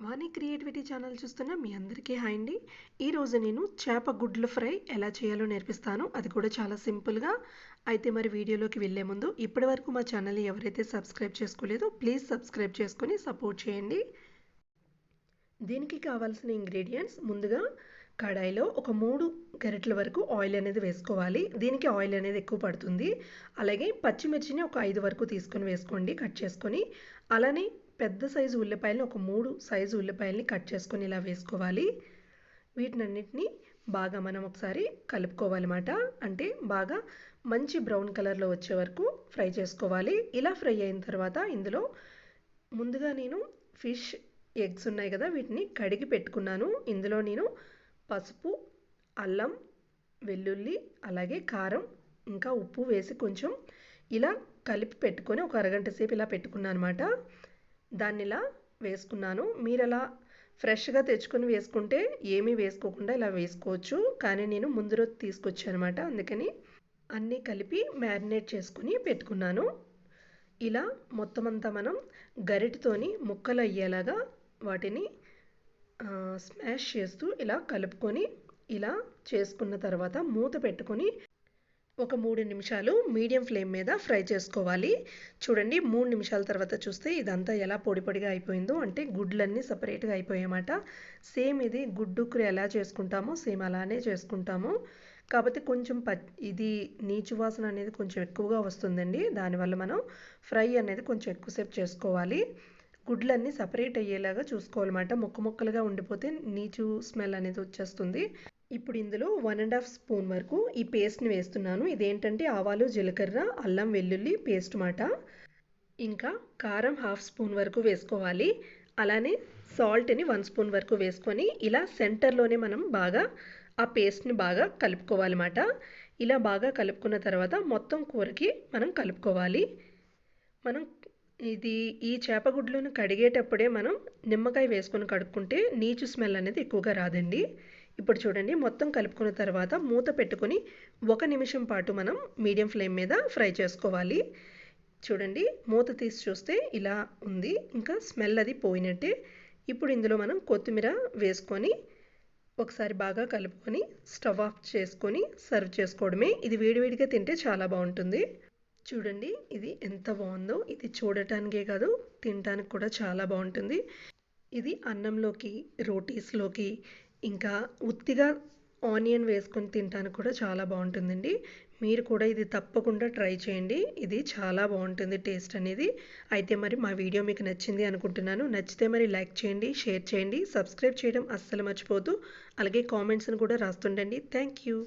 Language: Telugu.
వాణి క్రియేటివిటీ ఛానల్ చూస్తున్న మీ అందరికీ హాయ్ అండి. ఈరోజు నేను చేప గుడ్ల ఫ్రై ఎలా చేయాలో నేర్పిస్తాను. అది కూడా చాలా సింపుల్గా అయితే మరి వీడియోలోకి వెళ్ళే ముందు ఇప్పటి వరకు మా ఛానల్ని ఎవరైతే సబ్స్క్రైబ్ చేసుకోలేదో ప్లీజ్ సబ్స్క్రైబ్ చేసుకొని సపోర్ట్ చేయండి. దీనికి కావాల్సిన ఇంగ్రీడియంట్స్ ముందుగా కడాయిలో ఒక మూడు గరిటల వరకు ఆయిల్ అనేది వేసుకోవాలి. దీనికి ఆయిల్ అనేది ఎక్కువ పడుతుంది. అలాగే పచ్చిమిర్చిని ఒక ఐదు వరకు తీసుకొని వేసుకోండి. కట్ చేసుకొని అలానే పెద్ద సైజు ఉల్లిపాయలను ఒక మూడు సైజు ఉల్లిపాయలని కట్ చేసుకొని ఇలా వేసుకోవాలి. వీటినన్నిటిని బాగా మనం ఒకసారి కలుపుకోవాలన్నమాట. అంటే బాగా మంచి బ్రౌన్ కలర్లో వచ్చే వరకు ఫ్రై చేసుకోవాలి. ఇలా ఫ్రై అయిన తర్వాత ఇందులో ముందుగా నేను ఫిష్ ఎగ్స్ ఉన్నాయి కదా వీటిని కడిగి పెట్టుకున్నాను. ఇందులో నేను పసుపు అల్లం వెల్లుల్లి అలాగే కారం ఇంకా ఉప్పు వేసి కొంచెం ఇలా కలిపి పెట్టుకొని ఒక అరగంట సేపు ఇలా పెట్టుకున్నాను అనమాట దాన్ని ఇలా వేసుకున్నాను. మీరు అలా ఫ్రెష్గా తెచ్చుకొని వేసుకుంటే ఏమీ వేసుకోకుండా ఇలా వేసుకోవచ్చు. కానీ నేను ముందు రోజు తీసుకొచ్చాను అనమాట అందుకని అన్నీ కలిపి మ్యారినేట్ చేసుకుని పెట్టుకున్నాను. ఇలా మొత్తం అంతా మనం గరిటితోని ముక్కలు అయ్యేలాగా వాటిని స్మాష్ చేస్తూ ఇలా కలుపుకొని ఇలా చేసుకున్న తర్వాత మూత పెట్టుకొని ఒక మూడు నిమిషాలు మీడియం ఫ్లేమ్ మీద ఫ్రై చేసుకోవాలి. చూడండి మూడు నిమిషాల తర్వాత చూస్తే ఇదంతా ఎలా పొడి పొడిగా అయిపోయిందో అంటే గుడ్లన్నీ సపరేట్గా అయిపోయాయన్నమాట. సేమ్ ఇది గుడ్డుకు ఎలా చేసుకుంటామో సేమ్ అలానే చేసుకుంటాము. కాకపోతే కొంచెం ప ఇది నీచు వాసన అనేది కొంచెం ఎక్కువగా వస్తుందండి. దానివల్ల మనం ఫ్రై అనేది కొంచెం ఎక్కువసేపు చేసుకోవాలి. గుడ్లన్నీ సపరేట్ అయ్యేలాగా చూసుకోవాలన్నమాట. ముక్క ముక్కలుగా ఉండిపోతే నీచు స్మెల్ అనేది వచ్చేస్తుంది. ఇప్పుడు ఇందులో వన్ అండ్ హాఫ్ స్పూన్ వరకు ఈ పేస్ట్ని వేస్తున్నాను. ఇదేంటంటే ఆవాలు జీలకర్ర అల్లం వెల్లుల్లి పేస్ట్ మాట. ఇంకా కారం హాఫ్ స్పూన్ వరకు వేసుకోవాలి. అలానే సాల్ట్ని వన్ స్పూన్ వరకు వేసుకొని ఇలా సెంటర్లోనే మనం బాగా ఆ పేస్ట్ని బాగా కలుపుకోవాలన్నమాట ఇలా బాగా కలుపుకున్న తర్వాత మొత్తం కూరకి మనం కలుపుకోవాలి. మనం ఇది ఈ చేపగుడ్లను కడిగేటప్పుడే మనం నిమ్మకాయ వేసుకొని కడుక్కుంటే నీచు స్మెల్ అనేది ఎక్కువగా రాదండి. ఇప్పుడు చూడండి మొత్తం కలుపుకున్న తర్వాత మూత పెట్టుకొని ఒక నిమిషం పాటు మనం మీడియం ఫ్లేమ్ మీద ఫ్రై చేసుకోవాలి. చూడండి మూత తీసి చూస్తే ఇలా ఉంది. ఇంకా స్మెల్ అది పోయినట్టే. ఇప్పుడు ఇందులో మనం కొత్తిమీర వేసుకొని ఒకసారి బాగా కలుపుకొని స్టవ్ ఆఫ్ చేసుకొని సర్వ్ చేసుకోవడమే. ఇది వేడివేడిగా తింటే చాలా బాగుంటుంది. చూడండి ఇది ఎంత బాగుందో. ఇది చూడటానికే కాదు తినటానికి కూడా చాలా బాగుంటుంది. ఇది అన్నంలోకి రోటీస్లోకి ఇంకా ఉత్తిగా ఆనియన్ వేసుకొని తినడానికి కూడా చాలా బాగుంటుందండి. మీరు కూడా ఇది తప్పకుండా ట్రై చేయండి. ఇది చాలా బాగుంటుంది టేస్ట్ అనేది. అయితే మరి మా వీడియో మీకు నచ్చింది అనుకుంటున్నాను. నచ్చితే మరి లైక్ చేయండి షేర్ చేయండి సబ్స్క్రైబ్ చేయడం అస్సలు మర్చిపోదు అలాగే కామెంట్స్ని కూడా రాస్తుండండి. Thank you.